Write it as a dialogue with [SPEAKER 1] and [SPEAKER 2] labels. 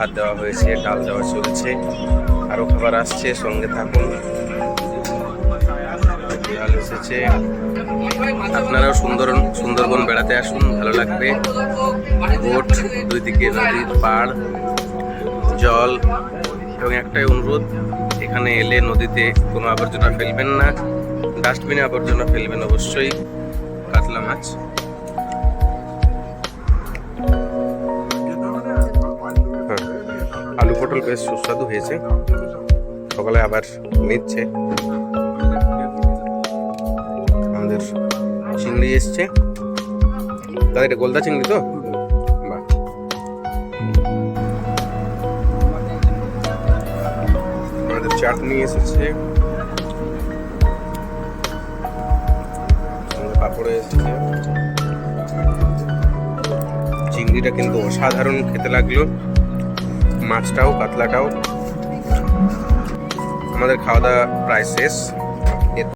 [SPEAKER 1] ভাত দেওয়া হয়েছে, ডাল দেওয়া চলছে আরও খাবার আসছে, সঙ্গে থাকুন। ডাল এসেছে। আপনারাও সুন্দর সুন্দরবন বেড়াতে আসুন, ভালো লাগবে। বোট, দুই দিকে নদীর পাড়, জল, এবং একটাই অনুরোধ, এখানে এলে নদীতে কোনো আবর্জনা ফেলবেন না। ডাস্টবিনে আবর্জনা ফেলবেন অবশ্যই। কাতলা মাছ। পটল বেশ সুস্বাদু হয়েছে। সকালে আবার নিচ্ছে। আমাদের চিংড়ি এসছে। দাদা এটা গোলদা চিংড়ি তো? আমাদের চাটনি এসেছে। পাঁপড়ে এসেছে। চিংড়িটা কিন্তু অসাধারণ খেতে লাগল। মাছটাও কাতলাটাও। আমাদের খাওয়া দাওয়া প্রায় শেষ।